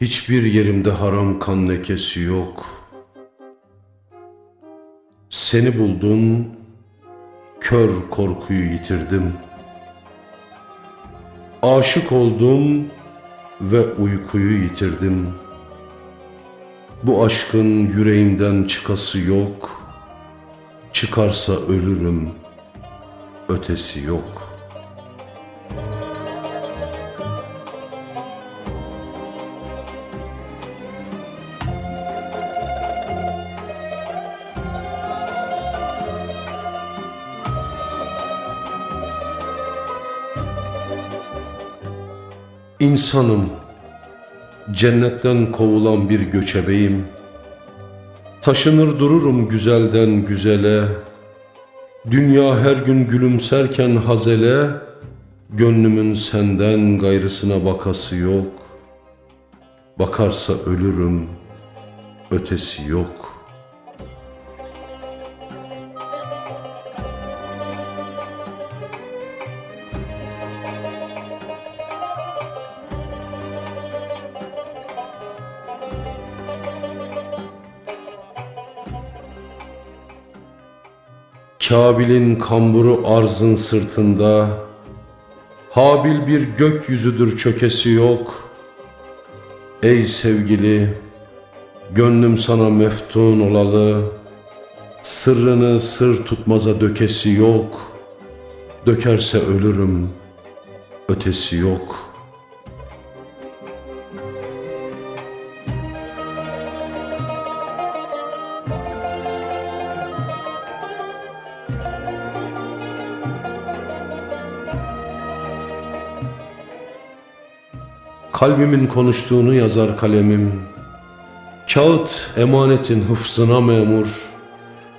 Hiçbir yerimde haram kan lekesi yok. Seni buldum, kör korkuyu yitirdim. Aşık oldum ve uykuyu yitirdim. Bu aşkın yüreğimden çıkası yok. Çıkarsa ölürüm, ötesi yok.'' İnsanım, cennetten kovulan bir göçebeyim. Taşınır dururum güzelden güzele. Dünya her gün gülümserken hazele, gönlümün senden gayrısına bakası yok. Bakarsa ölürüm, ötesi yok.'' Kabil'in kamburu arzın sırtında, Habil bir gökyüzüdür çökesi yok. Ey sevgili, gönlüm sana meftun olalı, Sırrını sır tutmaza dökesi yok. Dökerse ölürüm, ötesi yok.'' Kalbimin konuştuğunu yazar kalemim. Kağıt emanetin hıfzına memur.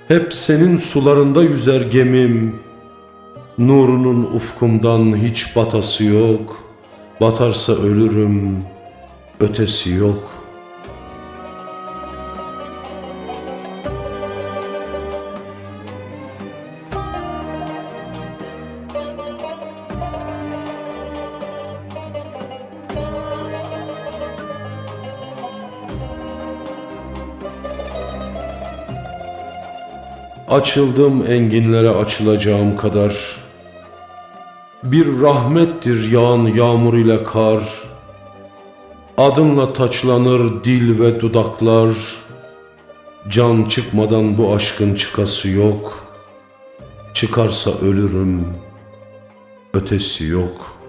Hep senin sularında yüzer gemim. Nurunun ufkumdan hiç batası yok. Batarsa ölürüm, ötesi yok.'' Açıldım enginlere açılacağım kadar. Bir rahmettir yağan yağmur ile kar. Adımla taçlanır dil ve dudaklar. Can çıkmadan bu aşkın çıkası yok. Çıkarsa ölürüm, ötesi yok.''